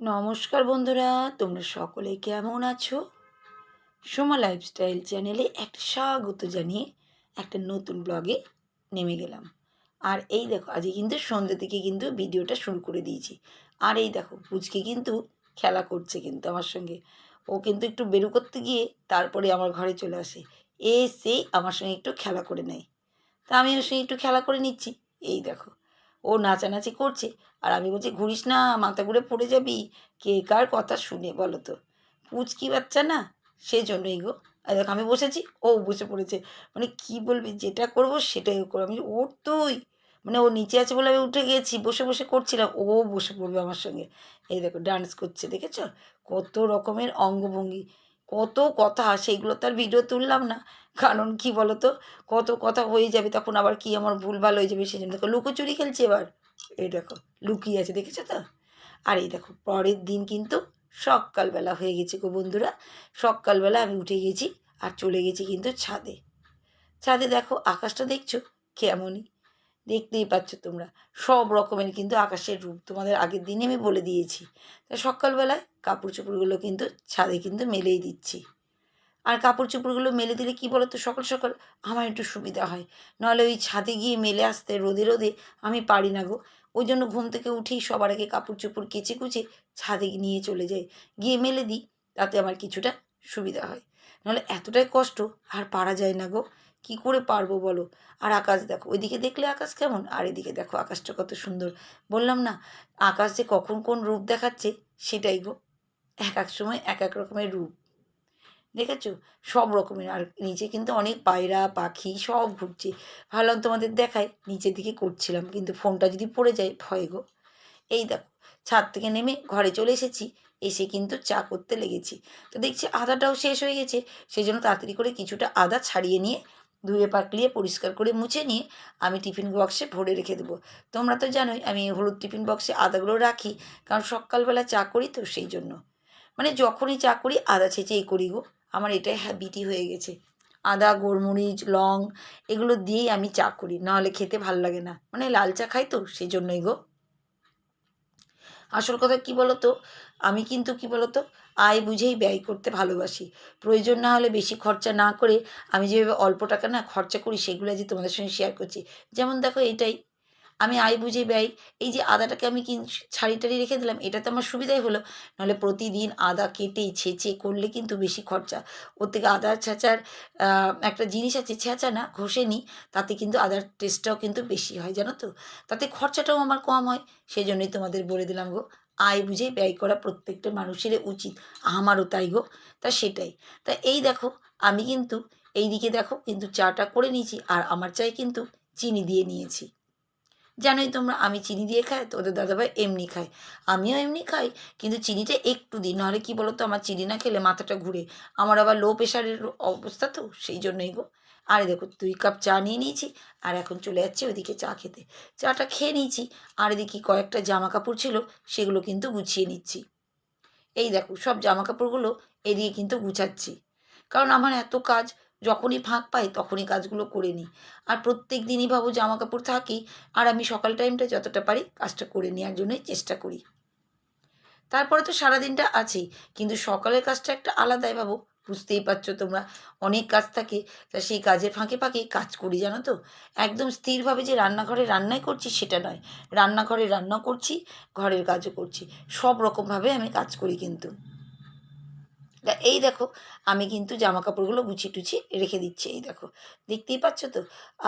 নমস্কার বন্ধুরা, তোমরা সকলে কেমন আছো? সোমা লাইফস্টাইল চ্যানেলে একটা স্বাগত জানিয়ে একটা নতুন ব্লগে নেমে গেলাম। আর এই দেখো, আজকে কিন্তু সন্ধ্যে থেকে কিন্তু ভিডিওটা শুরু করে দিয়েছি। আর এই দেখো, পুচকে কিন্তু খেলা করছে কিন্তু আমার সঙ্গে। ও কিন্তু একটু বেরু করতে গিয়ে তারপরে আমার ঘরে চলে আসে। এসে আমার সঙ্গে একটু খেলা করে নেয়। তা আমি ওর সঙ্গে একটু খেলা করে নিচ্ছি। এই দেখো ও নাচানাচি করছে। আর আমি বলছি, ঘুরিস না, মাথা ঘুরে পড়ে যাবি। কে কার কথা শুনে বলো তো? পুচকি বাচ্চা না সেই জন্যই গো দেখো, আমি বসেছি। ও বসে পড়েছে। মানে কি বলবি, যেটা করব সেটাই করব আমি ওর তুই। মানে ও নিচে আছে বলে আমি উঠে গেছি, বসে বসে করছিলাম। ও বসে পড়বে আমার সঙ্গে। এই দেখো, ডান্স করছে, দেখেছ? কত রকমের অঙ্গভঙ্গি। কত কথা, সেইগুলো তার ভিডিও তুললাম না। কারণ কি বলতো? কত কথা হয়ে যাবে, তখন আবার কি আমার ভুল ভালো হয়ে যাবে সেই জন্য দেখো, লুকোচুরি খেলছে এবার। এই দেখো, লুকিয়ে আছে, দেখেছ তো? আর এই দেখো, পরের দিন কিন্তু সকালবেলা হয়ে গেছে গো বন্ধুরা। সকালবেলা আমি উঠে গেছি আর চলে গেছি কিন্তু ছাদে। ছাদে দেখো, আকাশটা দেখছ? কেমনই। দেখতেই পাচ্ছ তোমরা। সব রকমের কিন্তু আকাশের রূপ তোমাদের আগের দিনে আমি বলে দিয়েছি। তা সকালবেলায় কাপড় চোপড়গুলো কিন্তু ছাদে কিন্তু মেলেই দিচ্ছি। আর কাপড় চোপড়গুলো মেলে দিলে কি বলো তো সকাল সকাল আমার একটু সুবিধা হয়। নাহলে ওই ছাদে গিয়ে মেলে আসতে রোদে রোদে আমি পারি না গো। ওই জন্য ঘুম থেকে উঠেই সবার আগে কাপড় চোপড় কেচে, কুচে ছাদে নিয়ে চলে যাই। গিয়ে মেলে দিই, তাতে আমার কিছুটা সুবিধা হয়। নাহলে এতটাই কষ্ট, আর পারা যায় না গো। কি করে পারব বলো? আর আকাশ দেখো, ওইদিকে দেখলে আকাশ কেমন? আর এদিকে দেখো আকাশটা কত সুন্দর। বললাম না, আকাশ যে কখন কোন রূপ দেখাচ্ছে সেটাই গো। এক এক সময় এক এক রকমের রূপ। দেখেছ? সব রকমের। আর নিচে কিন্তু অনেক পায়রা, পাখি সব ঘুরছে। ভাবলাম তোমাদের দেখাই, নিচের দিকে করছিলাম, কিন্তু ফোনটা যদি পড়ে যায়, ভয় গো। এই দেখো, ছাদ থেকে নেমে ঘরে চলে এসেছি। এসে কিন্তু চা করতে লেগেছি। তো দেখছি আদাটাও শেষ হয়ে গেছে সেই জন্য তাড়াতাড়ি করে কিছুটা আদা ছাড়িয়ে নিয়ে, ধুয়ে পাকলিয়ে পরিষ্কার করে মুছে নিয়ে আমি টিফিন বক্সে ভরে রেখে দেবো। তোমরা তো জানোই আমি হলুদ টিফিন বক্সে আদাগুলো রাখি, কারণ সকালবেলা চা করি তো সেই জন্য। মানে যখনই চা করি, আদা ছেঁচেই করি গো, আমার এটাই হ্যাবিটি হয়ে গেছে। আদা, গোলমরিচ, লং, এগুলো দিয়েই আমি চা করি, নাহলে খেতে ভালো লাগে না। মানে লাল চা খাই তো, সেই জন্যই গো। আসল কথা কি বলতো? আমি কিন্তু কি বলতো? আয় বুঝেই ব্যয় করতে ভালোবাসি। প্রয়োজন না হলে বেশি খরচা না করে আমি যেভাবে অল্প টাকা না খরচা করি সেগুলো যে তোমাদের সঙ্গে শেয়ার করছি। যেমন দেখো এটাই। আমি আয় বুঝে ব্যয়, এই যে আদাটাকে আমি কিন, ছাড়ি টাড়ি রেখে দিলাম, এটা তো আমার সুবিধাই হলো। নাহলে প্রতিদিন আদা কেটে ছেঁচে করলে কিন্তু বেশি খরচা। ওর থেকে আদা ছেঁচার একটা জিনিস আছে, ছেঁচা না, ঘষে নিই, তাতে কিন্তু আদার টেস্টটাও কিন্তু বেশি হয়, জানো তো? তাতে খরচাটাও আমার কম হয় সেই জন্যই তোমাদের বলে দিলাম গো। আয় বুঝে ব্যয় করা প্রত্যেকটা মানুষের উচিত, আমারও তাই গো, তা সেটাই। তা এই দেখো, আমি কিন্তু এই দিকে দেখো, কিন্তু চাটা করে নিয়েছি, আর আমার চাই কিন্তু চিনি দিয়ে নিয়েছি। জানোই তোমরা, আমি চিনি দিয়ে খাই তো ওদের দাদাভাই এমনি খায়। আমিও এমনি খাই, কিন্তু চিনিটা একটু দিই, নাহলে কী বলো তো আমার চিনি না খেলে মাথাটা ঘুরে। আমার আবার লো প্রেশারের অবস্থা তো, সেই জন্যই গো। আরে দেখো, দুই কাপ চা নিয়ে নিয়েছি, আর এখন চলে যাচ্ছে ওইদিকে চা খেতে। চাটা খেয়ে নিয়েছি, আর এদিকে কয়েকটা জামা কাপড় ছিল, সেগুলো কিন্তু গুছিয়ে নিচ্ছি। এই দেখো, সব জামা কাপড়গুলো এদিকে কিন্তু গুছাচ্ছি। কারণ আমার এত কাজ যখনই ফাঁক পাই তখনই কাজগুলো করে নিই। আর প্রত্যেক দিনই ভাবো জামা কাপড় থাকি, আর আমি সকাল টাইমটা যতটা পারি কাজটা করে নেওয়ার জন্যই চেষ্টা করি। তারপরে তো সারাদিনটা আছেই, কিন্তু সকালের কাজটা একটা আলাদাই ভাবো। বুঝতেই পারছ তোমরা, অনেক কাজ থাকে, তা সেই কাজের ফাঁকে ফাঁকে কাজ করি, জানো তো? একদম স্থিরভাবে যে রান্নাঘরে রান্নাই করছি সেটা নয়। রান্নাঘরে রান্না করছি, ঘরের কাজও করছি। সব রকমভাবে আমি কাজ করি কিন্তু। এই দেখো আমি কিন্তু জামা কাপড়গুলো গুছিয়ে টুছিয়ে রেখে দিচ্ছি এই দেখো। দেখতেই পাচ্ছ তো?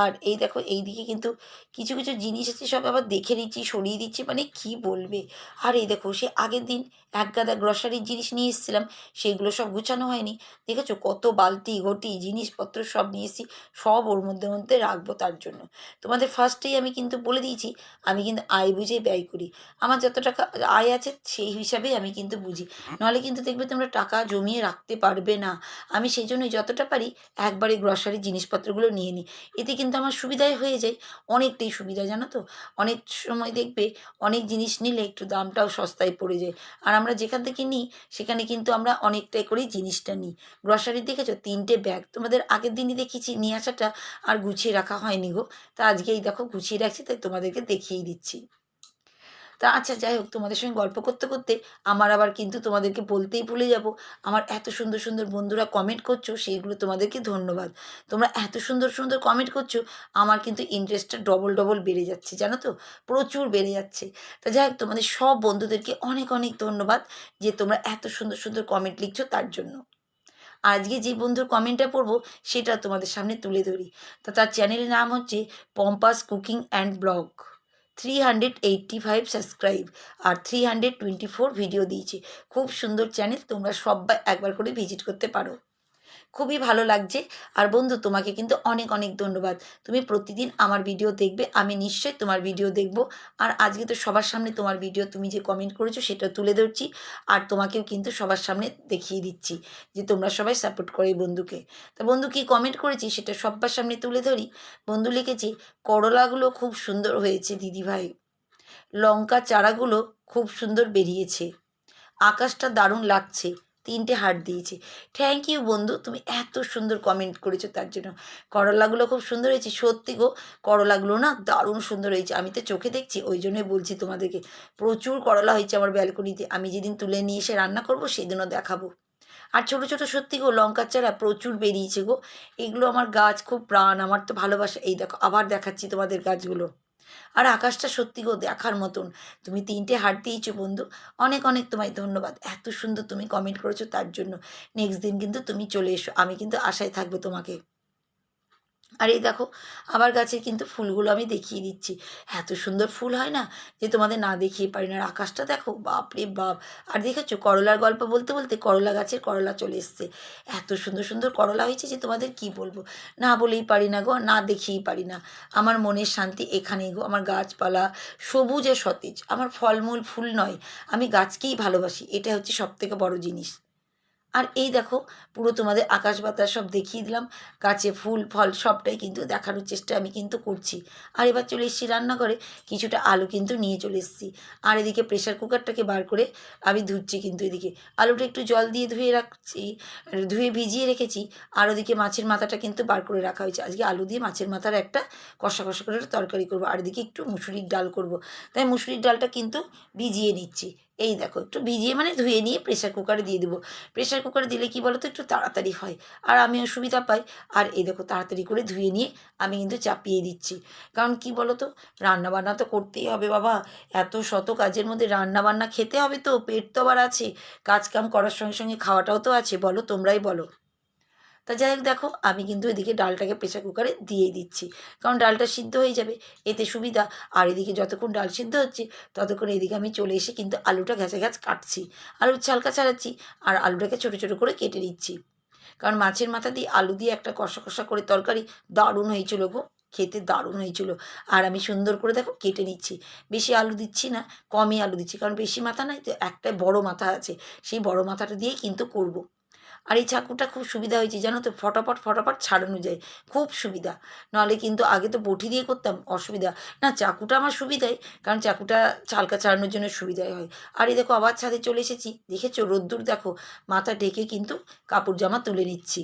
আর এই দেখো এই দিকে কিন্তু কিছু কিছু জিনিস আছে সব আবার দেখে নিচ্ছি সরিয়ে দিচ্ছি মানে কি বলবে? আর এই দেখো সে আগের দিন এক গাদা গ্রসারির জিনিস নিয়ে এসেছিলাম সেইগুলো সব গুছানো হয়নি। দেখেছ? কত বালতি ঘটি জিনিসপত্র সব নিয়ে এসেছি সব ওর মধ্যে মধ্যে রাখব তার জন্য। তোমাদের ফার্স্টেই আমি কিন্তু বলে দিয়েছি আমি কিন্তু আয় বুঝে ব্যয় করি। আমার যত টাকা আয় আছে সেই হিসাবেই আমি কিন্তু বুঝি। নাহলে কিন্তু দেখবে তোমরা টাকা জমিয়ে রাখতে পারবে না। আমি সেই জন্যই যতটা পারি একবারে গ্রসারি জিনিসপত্রগুলো নিয়ে নিই। এতে কিন্তু আমার সুবিধাই হয়ে যায়। অনেকটাই সুবিধা, জানো তো? অনেক সময় দেখবে অনেক জিনিস নিলে একটু দামটাও সস্তায় পড়ে যায়। আর আমরা যেখান থেকে নিই, সেখানে কিন্তু আমরা অনেকটাই করেই জিনিসটা নিই। গ্রসারি দেখেছ? তিনটে ব্যাগ তোমাদের আগের দিনই দেখেছি, নিয়ে আসাটা আর গুছিয়ে রাখা হয়নি গো। তা আজকে এই দেখো, গুছিয়ে রাখছি, তাই তোমাদেরকে দেখিয়েই দিচ্ছি। তা আচ্ছা যাই হোক, তোমাদের সঙ্গে গল্প করতে করতে আমার আবার কিন্তু তোমাদেরকে বলতেই ভুলে যাব। আমার এত সুন্দর সুন্দর বন্ধুরা কমেন্ট করছ, সেইগুলো তোমাদেরকে ধন্যবাদ। তোমরা এত সুন্দর সুন্দর কমেন্ট করছ, আমার কিন্তু ইন্টারেস্টটা ডবল ডবল বেড়ে যাচ্ছে, জানো তো? প্রচুর বেড়ে যাচ্ছে। তা যাই হোক, তোমাদের সব বন্ধুদেরকে অনেক অনেক ধন্যবাদ যে তোমরা এত সুন্দর সুন্দর কমেন্ট লিখছো তার জন্য। আজকে যে বন্ধুর কমেন্টটা পড়ব, সেটা তোমাদের সামনে তুলে ধরি। তা তার চ্যানেলের নাম হচ্ছে Pompas cooking and blog three hundred eighty five subscribe R three hundred twenty four video দিয়েছে। খুব সুন্দর চ্যানেল তোমরা সবাই একবার করে ভিজিট করতে পারো। খুবই ভালো লাগছে। আর বন্ধু, তোমাকে কিন্তু অনেক অনেক ধন্যবাদ। তুমি প্রতিদিন আমার ভিডিও দেখবে, আমি নিশ্চয়ই তোমার ভিডিও দেখব। আর আজকে তো সবার সামনে তোমার ভিডিও তুমি যে কমেন্ট করেছ, সেটা তুলে ধরছি। আর তোমাকেও কিন্তু সবার সামনে দেখিয়ে দিচ্ছি যে তোমরা সবাই সাপোর্ট করো এই বন্ধুকে। তা বন্ধু, কি কমেন্ট করেছি সেটা সবার সামনে তুলে ধরি। বন্ধু লিখেছি, করলাগুলো খুব সুন্দর হয়েছে দিদিভাই। লঙ্কা চারাগুলো খুব সুন্দর বেরিয়েছে। আকাশটা দারুণ লাগছে। তিনটে হার্ট দিয়েছে। থ্যাংক ইউ বন্ধু, তুমি এত সুন্দর কমেন্ট করেছ তার জন্য। করলাগুলো খুব সুন্দর হয়েছে। সত্যি গো, করলাগুলো না দারুণ সুন্দর হয়েছে। আমি তো চোখে দেখছি, ওই জন্যই বলছি তোমাদেরকে। প্রচুর করলা হয়েছে আমার ব্যালকনিতে আমি যেদিন তুলে নিয়ে এসে রান্না করব, সেদিনও দেখাবো। আর ছোটো ছোটো সত্যি গো, লঙ্কার চারা প্রচুর বেরিয়েছে গো। এগুলো আমার গাছ, খুব প্রাণ, আমার তো ভালোবাসা। এই দেখো, আবার দেখাচ্ছি তোমাদের গাছগুলো। আর আকাশটা সত্যি গো দেখার মতন। তুমি তিনটে হাট দিয়েছ বন্ধু। অনেক অনেক তোমায় ধন্যবাদ। এত সুন্দর তুমি কমেন্ট করেছ তার জন্য। নেক্সট দিন কিন্তু তুমি চলে এসো। আমি কিন্তু আশায় থাকব তোমাকে। আর এই দেখো, আবার গাছের কিন্তু ফুলগুলো আমি দেখিয়ে দিচ্ছি। এত সুন্দর ফুল হয় না যে তোমাদের না দেখিয়ে পারি না। আর আকাশটা দেখো বাপ রে বাপ। আর দেখেছ, করলার গল্প বলতে বলতে করলা গাছের করলা চলে এসছে। এত সুন্দর সুন্দর করলা হয়েছে যে তোমাদের কি বলব? না বলেই পারি না গো না দেখিয়েই পারি না। আমার মনের শান্তি এখানেই গো। আমার গাছপালা সবুজে সতেজ। আমার ফলমূল ফুল নয়। আমি গাছকেই ভালোবাসি। এটা হচ্ছে সবথেকে বড় জিনিস। আর এই দেখো, পুরো তোমাদের আকাশ বাতাস সব দেখিয়ে দিলাম। গাছে ফুল, ফল সবটাই কিন্তু দেখানোর চেষ্টা আমি কিন্তু করছি। আর এবার চলে এসেছি রান্নাঘরে, কিছুটা আলু কিন্তু নিয়ে চলে এসেছি। আর এদিকে প্রেশার কুকারটাকে বার করে আমি ধুচ্ছি কিন্তু এদিকে। আলুটা একটু জল দিয়ে ধুয়ে রাখছি, ধুয়ে ভিজিয়ে রেখেছি, আর ওদিকে মাছের মাথাটা কিন্তু বার করে রাখা হয়েছে। আজকে আলু দিয়ে মাছের মাথার একটা কষা কষা করে তরকারি করব। আর এদিকে একটু মুসুরির ডাল করব। তাই মুসুরির ডালটা কিন্তু ভিজিয়ে নিচ্ছি। এই দেখো, একটু ভিজিয়ে মানে ধুয়ে নিয়ে প্রেশার কুকারে দিয়ে দেবো। প্রেশার কুকারে দিলে কি বলো তো একটু তাড়াতাড়ি হয়। আর আমিও সুবিধা পাই। আর এই দেখো, তাড়াতাড়ি করে ধুয়ে নিয়ে আমি কিন্তু চাপিয়ে দিচ্ছি। কারণ কি বলো তো রান্নাবান্না তো করতেই হবে বাবা। এত শত কাজের মধ্যে রান্নাবান্না খেতে হবে তো, পেট তো আবার আছে। কাজকাম করার সঙ্গে সঙ্গে খাওয়াটাও তো আছে। বলো, তোমরাই বলো। তা যাই হোক দেখো, আমি কিন্তু এদিকে ডালটাকে প্রেশার কুকারে দিয়েই দিচ্ছি। কারণ ডালটা সিদ্ধ হয়ে যাবে, এতে সুবিধা। আর এদিকে যতক্ষণ ডাল সিদ্ধ হচ্ছে, ততক্ষণ এদিকে আমি চলে এসে কিন্তু আলুটা ঘ্যাঁচে ঘ্যাঁচ কাটছি। আলুর ছালকা ছাড়াচ্ছি আর আলুটাকে ছোটো ছোটো করে কেটে নিচ্ছি। কারণ মাছের মাথা দিয়ে আলু দিয়ে একটা কষা কষা করে তরকারি দারুণ হয়েছিল গো, খেতে দারুণ হয়েছিল। আর আমি সুন্দর করে দেখো কেটে নিচ্ছি। বেশি আলু দিচ্ছি না, কমই আলু দিচ্ছি, কারণ বেশি মাথা নাই তো একটা বড় মাথা আছে। সেই বড় মাথাটা দিয়েই কিন্তু করব। আর এই চাকুটা খুব সুবিধা হয়েছে, জানো তো? ফটাফট ফটাফট ছাড়ানো যায়। খুব সুবিধা। নাহলে কিন্তু আগে তো বটি দিয়ে করতাম, অসুবিধা। না, চাকুটা আমার সুবিধাই, কারণ চাকুটা চালকা ছাড়ানোর জন্য সুবিধাই হয়। আর এই দেখো, আবার ছাদে চলে এসেছি। দেখেছ? রোদ্দুর দেখো। মাথা ঢেকে কিন্তু কাপড় জামা তুলে নিচ্ছি।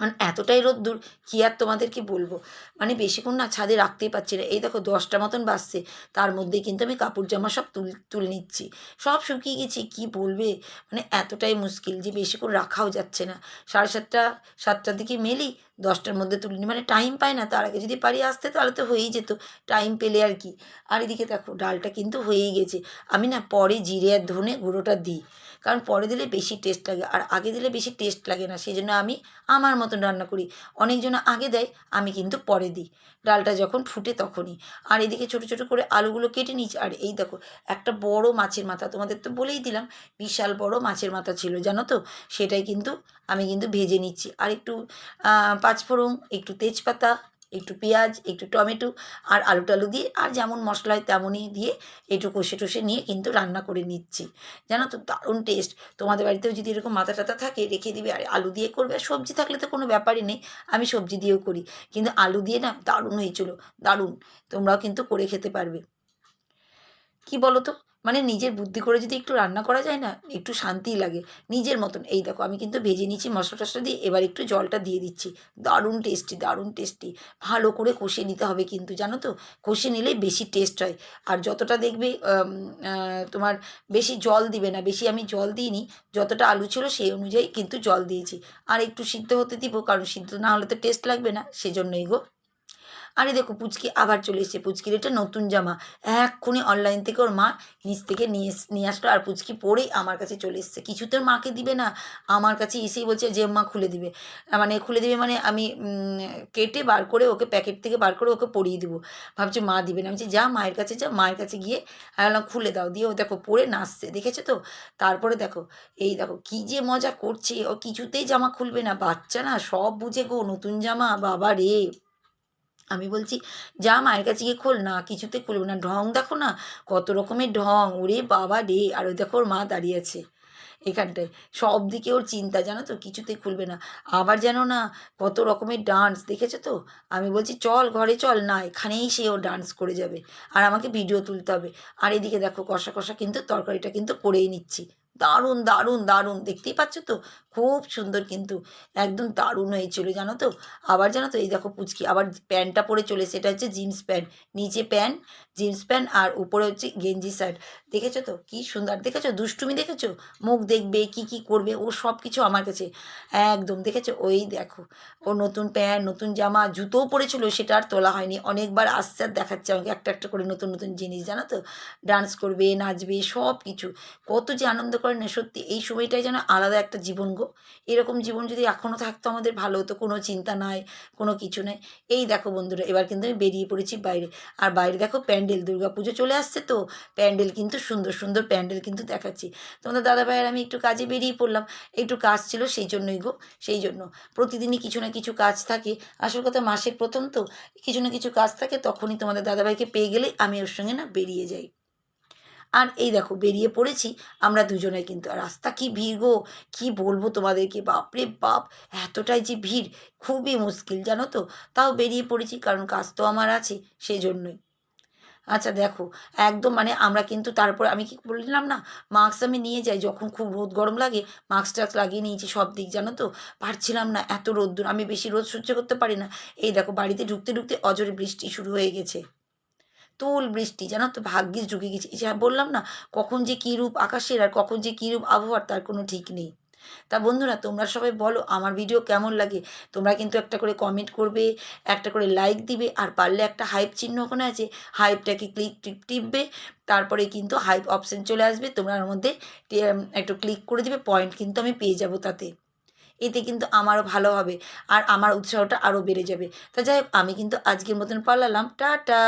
মানে এতটাই রোদ্দুর, কী আর তোমাদের কি বলব? মানে বেশিক্ষণ না ছাদে রাখতেই পারছি না। এই দেখো, দশটা মতন বাজছে। তার মধ্যে কিন্তু আমি কাপড় জামা সব তুল, তুলে নিচ্ছি। সব শুকিয়ে গেছি, কি বলবে? মানে এতটাই মুশকিল যে বেশিক্ষণ রাখাও যাচ্ছে না। সাড়ে সাতটা, সাতটার দিকে মেলি দশটার মধ্যে তুলে নিই মানে টাইম পায় না তার আগে যদি পারি আসতে তাহলে তো হয়েই যেত টাইম পেলে আর কি। আর এদিকে দেখো, ডালটা কিন্তু হয়েই গেছে। আমি না পরে জিরে আর ধনে গুঁড়োটা দিই, কারণ পরে দিলে বেশি টেস্ট লাগে, আর আগে দিলে বেশি টেস্ট লাগে না সেই জন্য আমি আমার মতন রান্না করি। অনেকজন আগে দেয়, আমি কিন্তু পরে দিই। ডালটা যখন ফুটে তখনই। আর এদিকে ছোটো ছোটো করে আলুগুলো কেটে নিচ্ছি আর এই দেখো, একটা বড় মাছের মাথা, তোমাদের তো বলেই দিলাম, বিশাল বড় মাছের মাথা ছিল, জানো তো? সেটাই কিন্তু আমি কিন্তু ভেজে নিচ্ছি। আর একটু পাঁচফোড়ন একটু তেজপাতা, একটু পেঁয়াজ, একটু টমেটো আর আলু টালু দিয়ে, আর যেমন মশলা হয় তেমনই দিয়ে একটু কষে টষে নিয়ে কিন্তু রান্না করে নিচ্ছি। জানো তো? দারুণ টেস্ট তোমাদের বাড়িতেও যদি এরকম মাথা টাথা থাকে, রেখে দিবে আর আলু দিয়ে করবে, আর সবজি থাকলে তো কোনো ব্যাপারই নেই, আমি সবজি দিয়েও করি। কিন্তু আলু দিয়ে না দারুণ হয়েছিল, দারুণ। তোমরাও কিন্তু করে খেতে পারবে। কি বলো তো মানে নিজের বুদ্ধি করে যদি একটু রান্না করা যায় না, একটু শান্তিই লাগে। নিজের মতন। এই দেখো, আমি কিন্তু ভেজে নিচ্ছি মশলা টশলা দিয়ে, এবার একটু জলটা দিয়ে দিচ্ছি। দারুণ টেস্টি দারুণ টেস্টি ভালো করে কষিয়ে নিতে হবে কিন্তু, জানো তো? কষিয়ে নিলেই বেশি টেস্ট হয়। আর যতটা দেখবে তোমার বেশি জল দিবে না, বেশি আমি জল দিইনি, যতটা আলু ছিল সেই অনুযায়ী কিন্তু জল দিয়েছি। আর একটু সিদ্ধ হতে দিব, কারণ সিদ্ধ না হলে তো টেস্ট লাগবে না, সেজন্যই গো। আরে দেখো পুচকি আবার চলে এসেছে। পুচকির এটা নতুন জামা। এক্ষুনি অনলাইন থেকে ওর মা নিচ থেকে নিয়ে নিয়ে আসলো। আর পুচকি পরেই আমার কাছে চলে এসেছে। কিছু তো মাকে দিবে না। আমার কাছে এসেই বলছে যে, মা, খুলে দিবে। মানে খুলে দিবে মানে আমি কেটে বার করে ওকে প্যাকেট থেকে বার করে ওকে পরিয়ে দিব। ভাবছি মা দিবে না। আমি যা, মায়ের কাছে যা। মায়ের কাছে গিয়ে আমি খুলে দাও। দিয়ে ও দেখো পরে নাচছে। দেখেছ তো? তারপরে দেখো, এই দেখো কি যে মজা করছে। ও কিছুতেই জামা খুলবে না। বাচ্চা না সব বুঝে গো। নতুন জামা। বাবা রে! আমি বলছি, যা মায়ের কাছে গিয়ে খোল। না, কিছুতে খুলবে না। ঢং দেখো না, কত রকমের ঢং। ওরে বাবা রে, আর ওই দেখো ওর মা দাঁড়িয়ে আছে এখানটায়। সব দিকে ওর চিন্তা, জানো তো কিছুতেই খুলবে না। আবার যেন না, কত রকমের ডান্স দেখেছ তো? আমি বলছি, চল, ঘরে চল। না, এখানেই সে ও ডান্স করে যাবে। আর আমাকে ভিডিও তুলতে হবে। আর এদিকে দেখো, কষা কষা কিন্তু তরকারিটা কিন্তু করেই নিচ্ছি। দারুণ দারুণ দারুণ। দেখতেই পাচ্ছ তো? খুব সুন্দর কিন্তু। একদম দারুণ হয়েছিল জানো তো? আবার জানো তো, এই দেখো পুচকি, আবার প্যান্টটা পরে চলে সেটা হচ্ছে জিন্স প্যান্ট। নিচে প্যান্ট, জিন্স প্যান্ট আর উপরে হচ্ছে গেঞ্জি শার্ট। দেখেছ তো? কি সুন্দর। দেখেছ? দুষ্টুমি দেখেছ? মুখ দেখবে, কি কি করবে? ও সব কিছু আমার কাছে। একদম। দেখেছ? ওই দেখো। ও নতুন প্যান্ট, নতুন জামা, জুতোও পরেছিল, সেটা আর তোলা হয়নি। অনেকবার আসছে আর দেখাচ্ছে আমাকে একটা একটা করে নতুন নতুন জিনিস, জানো তো? ডান্স করবে, নাচবে সব কিছু কত যে আনন্দ করে না, সত্যি এই সময়টাই যেন আলাদা একটা জীবন গো। এরকম জীবন যদি এখনও থাকতো আমাদের, ভালো হতো, কোনো চিন্তা নাই, কোনো কিছু নেই। এই দেখো বন্ধুরা, এবার কিন্তু আমি বেরিয়ে পড়েছি বাইরে। আর বাইরে দেখো প্যান্ডেল পুজো চলে আসছে তো। প্যান্ডেল কিন্তু সুন্দর সুন্দর প্যান্ডেল কিন্তু দেখাচ্ছি। তোমাদের দাদা ভাইয়ের আমি একটু কাজে বেরিয়ে পড়লাম। একটু কাজ ছিল সেই জন্যই গো, সেই জন্য। প্রতিদিনই কিছু না কিছু কাজ থাকে। আসল কথা মাসের প্রথম তো, কিছু না কিছু কাজ থাকে, তখনই তোমাদের দাদাভাইকে পেয়ে গেলে আমি ওর সঙ্গে না বেরিয়ে যাই। আর এই দেখো, বেরিয়ে পড়েছি। আমরা দুজনে কিন্তু রাস্তা কি ভিড় গো? কী বলব তোমাদেরকে? বাপরে বাপ, এতটাই যে ভিড়, খুবই মুশকিল, জানো তো? তাও বেরিয়ে পড়েছি, কারণ কাজ তো আমার আছে সেই জন্যই আচ্ছা দেখো, একদম মানে আমরা কিন্তু তারপর, আমি কি বললাম না মাস্ক আমি নিয়ে যাই, যখন খুব রোদ গরম লাগে মাস্ক টাস্ক লাগিয়ে নিয়েছি সব দিক, জানো তো? পারছিলাম না, এত রোদ্দুর, আমি বেশি রোদ সহ্য করতে পারি না। এই দেখো, বাড়িতে ঢুকতে ঢুকতে অজরে বৃষ্টি শুরু হয়ে গেছে। তুল বৃষ্টি, জানো তো? ভাগ্যিস ঢুকে গেছে। যে বললাম না, কখন যে কী রূপ আকাশের আর কখন যে কী রূপ আবহাওয়ার, তার কোনো ঠিক নেই। তা বন্ধুরা, তোমরা সবাই বলো আমার ভিডিও কেমন লাগে? তোমরা কিন্তু একটা করে কমেন্ট করবে, একটা করে লাইক দিবে, আর পারলে একটা হাইপ চিহ্ন ওখানে আছে হাইপটাকে ক্লিক টিপ, টিপবে, তারপরে কিন্তু হাইপ অপশান চলে আসবে, তোমরা ওর মধ্যে একটু ক্লিক করে দিবে পয়েন্ট কিন্তু আমি পেয়ে যাব তাতে। এতে কিন্তু আমারও ভালো হবে, আর আমার উৎসাহটা আরও বেড়ে যাবে। তা যাই হোক, আমি কিন্তু আজকের মতন পালালাম। টাটা!